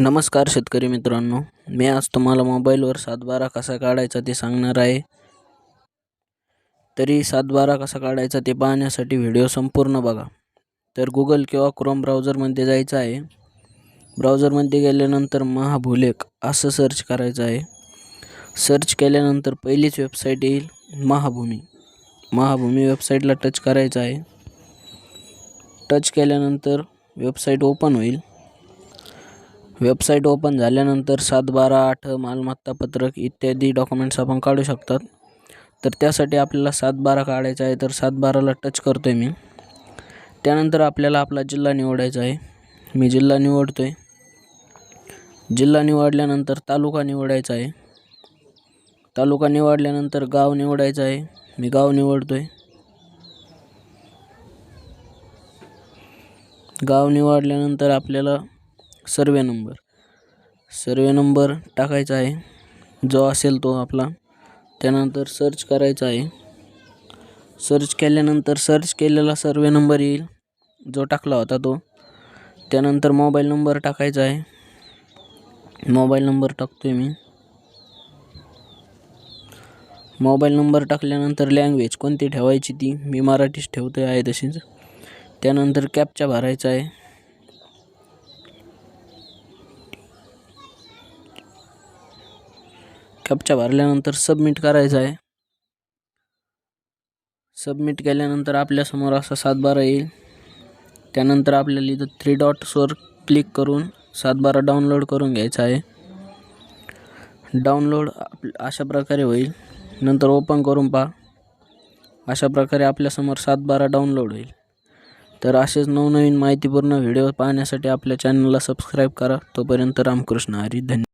नमस्कार शेतकरी मित्रांनो मी आज तुम्हाला मोबाईलवर सातबारा कसा काढायचा ते सांगणार आहे. तरी सातबारा कसा काढायचा ते पाहण्यासाठी व्हिडिओ संपूर्ण बघा. तर गुगल किंवा क्रोम ब्राउझरमध्ये जायचं आहे. ब्राउझरमध्ये गेल्यानंतर महाभुलेख असं सर्च करायचं आहे. सर्च केल्यानंतर पहिलीच वेबसाईट येईल महाभूमी. महाभूमी वेबसाईटला टच करायचं आहे. टच केल्यानंतर वेबसाईट ओपन होईल. वेबसाईट ओपन झाल्यानंतर सात बारा आठ मालमत्ता पत्रक इत्यादी डॉक्युमेंट्स आपण काढू शकतात. तर त्यासाठी आपल्याला सात बारा काढायचा आहे तर सात बाराला टच करतो आहे मी. त्यानंतर आपल्याला आपला जिल्हा निवडायचा आहे. मी जिल्हा निवडतो आहे जिल्हा निवडल्यानंतर तालुका निवडायचा आहे. तालुका निवडल्यानंतर गाव निवडायचं आहे. मी गाव निवडतो आहे गाव निवडल्यानंतर आपल्याला सर्वे नंबर. सर्वे नंबर टाकायचा आहे. जो असेल तो आपला. त्यानंतर सर्च करायचा आहे. सर्च केल्यानंतर सर्च केलेला सर्वे नंबर येईल. जो टाकला होता तो. त्यानंतर मोबाईल नंबर टाकायचा आहे. मोबाईल नंबर टाकतो आहे मी. मोबाईल नंबर टाकल्यानंतर लँग्वेज कोणती ठेवायची ती? मी मराठीच ठेवतो आहे तशीच. त्यानंतर कॅपचा भरायचा आहे. कॅपच्या भरल्यानंतर सबमिट करायचं आहे. सबमिट केल्यानंतर आपल्यासमोर असा सातबारा येईल. त्यानंतर आपल्याला इथं थ्री डॉट्सवर क्लिक करून सातबारा डाउनलोड करून घ्यायचा आहे. डाउनलोड आप अशा प्रकारे होईल. नंतर ओपन करून पहा. अशा प्रकारे आपल्यासमोर सातबारा डाउनलोड होईल. तर असेच नवनवीन माहितीपूर्ण व्हिडिओ पाहण्यासाठी आपल्या चॅनलला सबस्क्राईब करा. तोपर्यंत रामकृष्ण हरी धन्यवाद